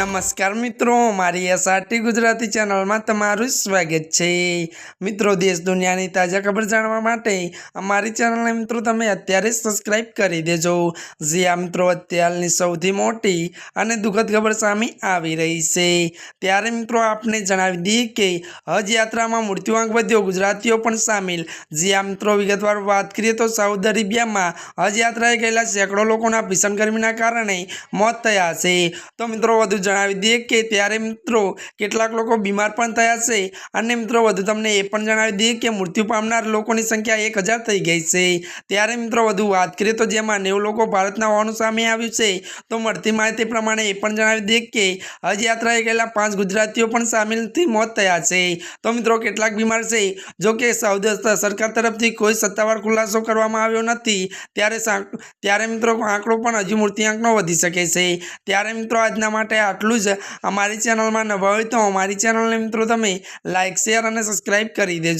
નમસ્કાર મિત્રો, મારી એસઆરટી ગુજરાતી ચેનલમાં તમારું સ્વાગત છે. મિત્રો, દેશ દુનિયાની તાજા ખબર જાણવા માટે અમારી ચેનલને મિત્રો તમે અત્યારે સબસ્ક્રાઇબ કરી દેજો. જે આ મિત્રો અત્યારની સૌથી મોટી અને દુઃખદ ખબર સામે આવી રહી છે. ત્યારે મિત્રો આપને જણાવી દઈએ કે હજ યાત્રામાં મૃત્યુઆંક વધ્યો, ગુજરાતીઓ પણ સામેલ. જે આ મિત્રો વિગતવાર વાત કરીએ તો સાઉદ અરેબિયામાં હજ યાત્રાએ ગયેલા સેંકડો લોકોના ભીષણ ગરમીના કારણે મોત થયા છે. તો મિત્રો, વધુ જણાવી દઈએ કે ત્યારે મિત્રો કેટલાક લોકો બીમાર પણ થયા છે. અને મિત્રો વધુ તમને એ પણ જણાવી દઈએ કે મૃત્યુ પામનાર લોકોની સંખ્યા એક હજાર થઈ ગઈ છે. ત્યારે મિત્રો વધુ વાત કરીએ તો જેમાં નેવું લોકો ભારતના હોવાનું સામે આવ્યું છે. તો મળતી માહિતી પ્રમાણે એ પણ જણાવી દઈએ કે હજ યાત્રાએ ગયેલા પાંચ ગુજરાતીઓ પણ સામેલથી મોત થયા છે. તો મિત્રો કેટલાક બીમાર છે. જો કે સાઉદી સરકાર તરફથી કોઈ સત્તાવાર ખુલાસો કરવામાં આવ્યો નથી. ત્યારે ત્યારે મિત્રો આંકડો પણ હજુ મૃત્યુઆંકનો વધી શકે છે. ત્યારે મિત્રો આજના માટે આટલું જ. અમારી ચેનલમાં નવા હોય તો અમારી ચેનલને મિત્રો તમે લાઇક શેર અને સબસ્ક્રાઈબ કરી દેજો.